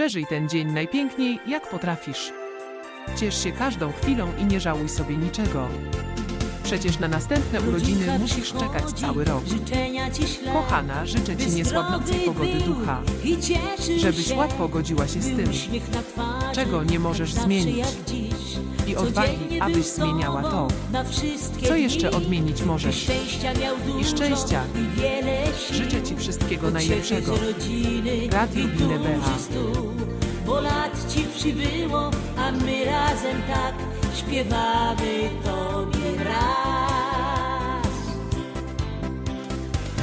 Przeżyj ten dzień najpiękniej, jak potrafisz. Ciesz się każdą chwilą i nie żałuj sobie niczego. Przecież na następne urodziny musisz czekać cały rok. Kochana, życzę Ci niesłabnącej pogody ducha, żebyś łatwo godziła się z tym czego nie możesz zmienić. I odwagi, abyś zmieniała to. Co jeszcze odmienić możesz? szczęścia szczęścia. i śni. Życzę Ci wszystkiego najlepszego. Radio i Bine duży Bea. stół. Bo lat ci przybyło, a my razem tak śpiewamy Tobie raz.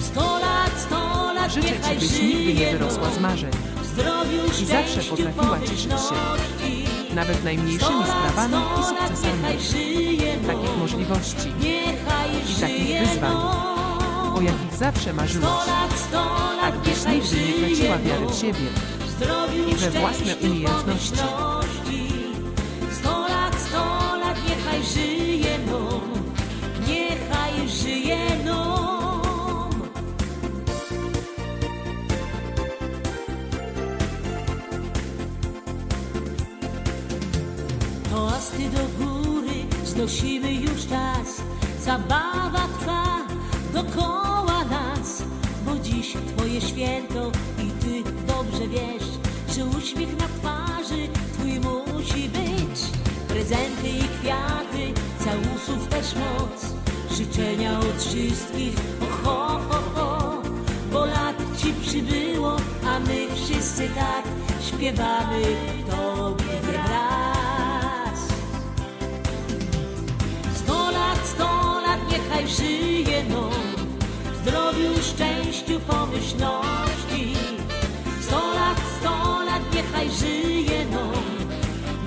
Sto lat, sto lat, Życzę Ci, byś nigdy nie wyrosła z marzeń, i zawsze potrafiła cieszyć się. Nawet najmniejszymi sprawami i sukcesami. Takich możliwości, i takich wyzwań, o jakich zawsze marzyłaś, lat, tak niechaj nigdy nie traciła wiary w siebie. I we własne umiejętności. Do góry, znosimy już czas. Zabawa trwa dokoła nas, bo dziś Twoje święto i Ty dobrze wiesz, że uśmiech na twarzy Twój musi być. Prezenty i kwiaty, całusów też moc, życzenia od wszystkich, o ho, ho, ho. Bo lat Ci przybyło, a my wszyscy tak śpiewamy Tobie pomyślności. Sto lat, sto lat, niechaj żyje nam,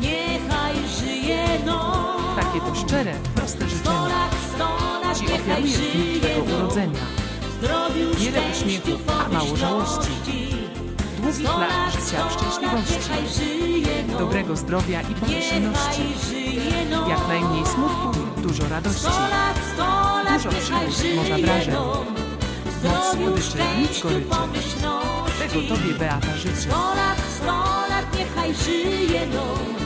niechaj żyje nam. Takie to szczere, proste Sto lat, sto lat, Ci niechaj ofiaruję w dniu żyje Twego nam urodzenia. zdrowiu, Wiele szczęściu, uśmiechów, a mało żałości. pomyślności. Długich Sto lat lat, życia lat, szczęśliwości, niechaj żyje nam. dobrego zdrowia i pomyślności, Niechaj żyje nam. jak najmniej smutku, dużo radości. Sto lat, sto lat, Dużo niechaj morza żyje wrażeń. nam moc słodyczy, nic goryczy. Tego Tobie, Beata, życzę. Sto lat, sto lat, niechaj żyje noc.